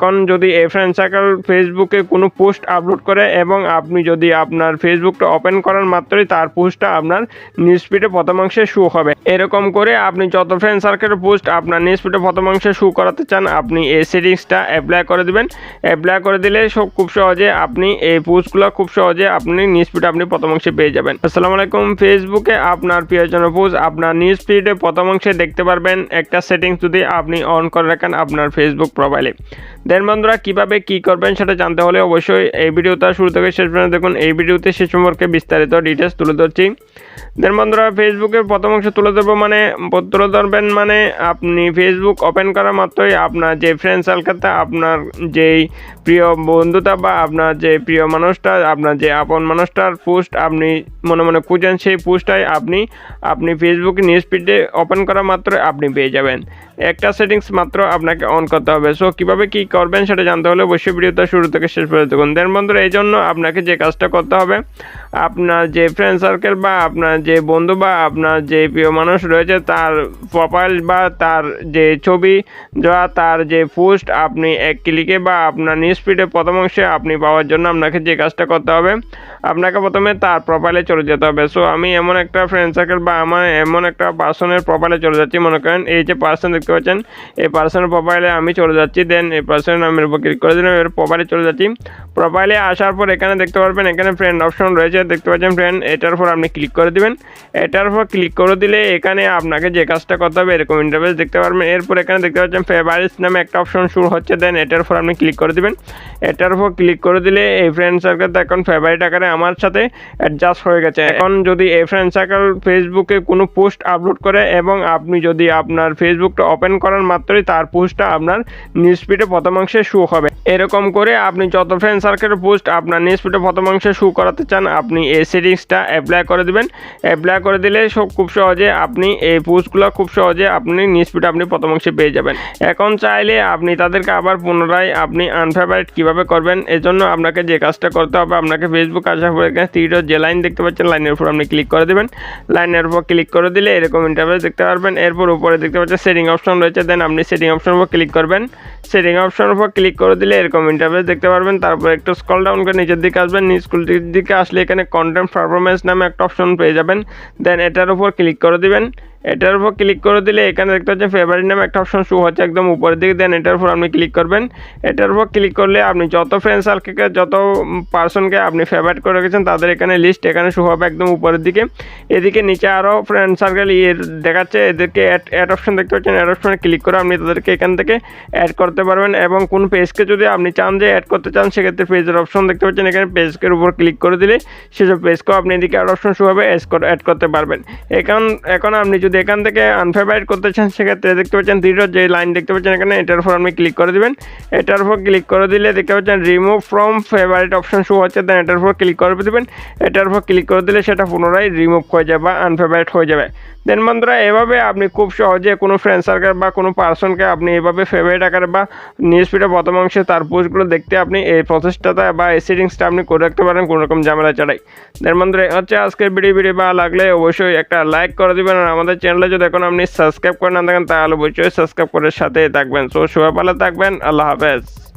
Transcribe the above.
এখন যদি এই ফ্রেন্ড সার্কেল ফেসবুকে কোনো পোস্ট আপলোড করে এবং আপনি যদি আপনার ফেসবুকটা ওপেন করার মাত্রই তার পোস্টটা আপনার নিউজ ফিডে প্রথমাংশে শো হবে। এরকম করে আপনি যত ফ্রেন্ড সার্কেলের পোস্ট আপনার নিউজ ফিডে প্রথমাংশে শো করাতে চান, আপনি এই সেটিংসটা অ্যাপ্লাই করে দিবেন। অ্যাপ্লাই করে দিলে সব খুব সহজে আপনি এই পোস্টগুলো খুব সহজে আপনি নিউজ ফিডে আপনি প্রথমাংশে পেয়ে যাবেন। আসসালামু আলাইকুম ফেসবুকে আপনার প্রিয়জনের পোস্ট আপনার নিউজ ফিডে প্রথমাংশে দেখতে পারবেন। একটা সেটিংস যদি আপনি অন করে রাখেন আপনার ফেসবুক প্রোফাইলে দেন বন্ধুরা, কীভাবে কী করবেন সেটা জানতে হলে অবশ্যই এই ভিডিওটা শুরু থেকে শেষ পর্যন্ত দেখুন। এই ভিডিওতে সে সম্পর্কে বিস্তারিত ডিটেলস তুলে ধরছি। দেন বন্ধুরা ফেসবুকের প্রথম অংশ তুলে ধরবো মানে তুলে ধরবেন মানে আপনি ফেসবুক ওপেন করা মাত্রই আপনার যে ফ্রেন্ড সার্কেলটা আপনার যেই প্রিয় বন্ধুটা বা আপনার যে প্রিয় মানুষটা, আপনার যে আপন মানুষটার পোস্ট আপনি মনে মনে খুঁজেন, সেই পোস্টটাই আপনি আপনি ফেসবুক নিউজ ফিডে ওপেন করা মাত্রই আপনি পেয়ে যাবেন। একটা সেটিংস মাত্র আপনাকে অন করতে হবে। সো কীভাবে কী করবেন সেটা জানতে হলে অবশ্যই ভিডিওটা শুরু থেকে শেষ পর্যন্ত দেখুন। দেন বন্ধুরা এই জন্য আপনাকে যে কাজটা করতে হবে আপনার যে ফ্রেন্ড সার্কেল বা আপনার যে বন্ধু বা আপনার যে প্রিয় মানুষ রয়েছে, তার প্রোফাইল বা তার যে ছবি বা তার যে পোস্ট আপনি এক ক্লিকে বা আপনার নিউজ ফিডে প্রথম অংশে আপনি পাওয়ার জন্য আপনাকে যে কাজটা করতে হবে, আপনাকে প্রথমে তার প্রোফাইলে চলে যেতে হবে। সো আমি এমন একটা ফ্রেন্ড সার্কেল বা আমার এমন একটা পার্সনের প্রোফাইলে চলে যাচ্ছি, মনে করেন এই যে পার্সন দেখতে পাচ্ছেন, এই পার্সনের প্রোফাইলে আমি চলে যাচ্ছি দেন এই পার্সনের নামের উপর ক্লিক করে দিলাম এর প্রোফাইলে চলে যাচ্ছি। প্রোফাইলে আসার পর এখানে দেখতে পারবেন, এখানে ফ্রেন্ড অপশন রয়েছে দেখতে পাচ্ছেন ফ্রেন্ড এটার উপর আপনি ক্লিক করে দিবেন। এটার উপর ক্লিক করে দিলে এখানে আপনাকে যে কাজটা করতে হবে, এরকম ইন্টারভেস দেখতে পারবেন। এরপর এখানে দেখতে পাচ্ছেন ফেভারিটস নামে একটা অপশন শুরু হচ্ছে দেন এটার উপর আপনি ক্লিক করে দিবেন। এটার উপর ক্লিক করে দিলে এই ফ্রেন্ড সার্কেলটা এখন ফেভারিট আকারে আমার সাথে অ্যাডজাস্ট হয়ে গেছে। এখন যদি এই ফ্রেন্ড সার্কেল ফেসবুকে কোনো পোস্ট আপলোড করে এবং আপনি যদি আপনার ফেসবুকটা ওপেন করার মাত্রই তার পোস্টটা আপনার নিউজ প্রথমাংশে শো হবে। এরকম করে আপনি যত ফ্রেন্ড সার্কেলের পোস্ট আপনার নিউজ প্রথমাংশে শো করাতে চান, আপনি এই সেটিংসটা অ্যাপ্লাই করে দিবেন। অ্যাপ্লাই করে দিলে সব খুব সহজে আপনি এই পোস্টগুলো খুব সহজে আপনি নিউজ ফিডে আপনি প্রথমাংশে পেয়ে যাবেন। এখন চাইলে আপনি তাদেরকে আবার পুনরায় আপনি আনফেভারিট কীভাবে করবেন, এজন্য আপনাকে যে কাজটা করতে হবে, আপনাকে ফেসবুক আসার পর থ্রিডর যে লাইন দেখতে পাচ্ছেন লাইনের উপর আপনি ক্লিক করে দেবেন। লাইনের উপর ক্লিক করে দিলে এরকম ইন্টারভেস দেখতে পারবেন। এরপর উপরে দেখতে পাচ্ছেন সেটিং অপশন রয়েছে দেন আপনি সেটিং অপশনের উপর ক্লিক করবেন। সেটিং অপশনের উপর ক্লিক করে দিলে এরকম ইন্টারভেস দেখতে পারবেন। তারপর একটু স্কল ডাউন করে নিচের দিকে আসবেন। নিচ দিকে আসলে এখানে কন্টেন্ট পারফরমেন্স নামে একটা অপশন পেয়ে যাবেন। দেন এটার উপর ক্লিক করে দিবেন। এটার উপর ক্লিক করে দিলে এখানে দেখতে পাচ্ছেন ফেভারিট নামে একটা অপশন শো হচ্ছে একদম উপরের দিকে। দেন এটার উপর আপনি ক্লিক করবেন। এটার উপর ক্লিক করলে আপনি যত ফ্রেন্ড সার্কেলকে যত পার্সনকে আপনি ফেভারিট করে রেখেছেন, তাদের এখানে লিস্ট এখানে শো হবে একদম উপরের দিকে। এদিকে নিচে আরও ফ্রেন্ড সার্কেল ইয়ে দেখাচ্ছে, এদেরকে অ্যাড অপশন দেখতে পাচ্ছেন। অ্যাড অপশনে ক্লিক করে আপনি তাদেরকে এখান থেকে অ্যাড করতে পারবেন এবং কোন পেজকে যদি আপনি চান যে অ্যাড করতে চান, সেক্ষেত্রে পেজের অপশন দেখতে পাচ্ছেন। এখানে পেজকের উপর ক্লিক করে দিলে সেসব পেজকেও আপনি এদিকে অ্যাড অপশন শো হবে অ্যাড করতে পারবেন। এখন এখন আপনি যদি এখান থেকে আনফেভারিট করতে চান, সেক্ষেত্রে দেখতে পাচ্ছেন দৃঢ় যে লাইন দেখতে পাচ্ছেন এখানে, এটার উপর আপনি ক্লিক করে দেবেন। এটার উপর ক্লিক করে দিলে দেখতে পাচ্ছেন remove from favourite option show হচ্ছে দেন এটার উপর ক্লিক করে দেবেন। এটার উপর ক্লিক করে দিলে সেটা পুনরায় রিমুভ হয়ে যাবে বা আনফেভারিট হয়ে যাবে। দেন বন্ধুরা, এভাবে আপনি খুব সহজে কোনো ফ্রেন্ড সার্কেল বা কোনো পার্সনকে আপনি এভাবে ফেভারিট আকারে বা নিউজ ফিডের প্রথম অংশে তার পোস্টগুলো দেখতে আপনি এই প্রসেসটাতে বা এই সেটিংসটা আপনি করে রাখতে পারেন কোনো রকম ঝামেলা ছাড়াই। দেন বন্ধুরা হচ্ছে আজকের ভিডিও ভিডিও বা লাগলে অবশ্যই একটা লাইক করে দিবেন আর আমাদের চ্যানেলে যদি এখন আপনি সাবস্ক্রাইব করে না থাকেন, তাহলে অবশ্যই সাবস্ক্রাইব করে সাথে থাকবেন। সো সবাই ভালো থাকবেন, আল্লাহ হাফেজ।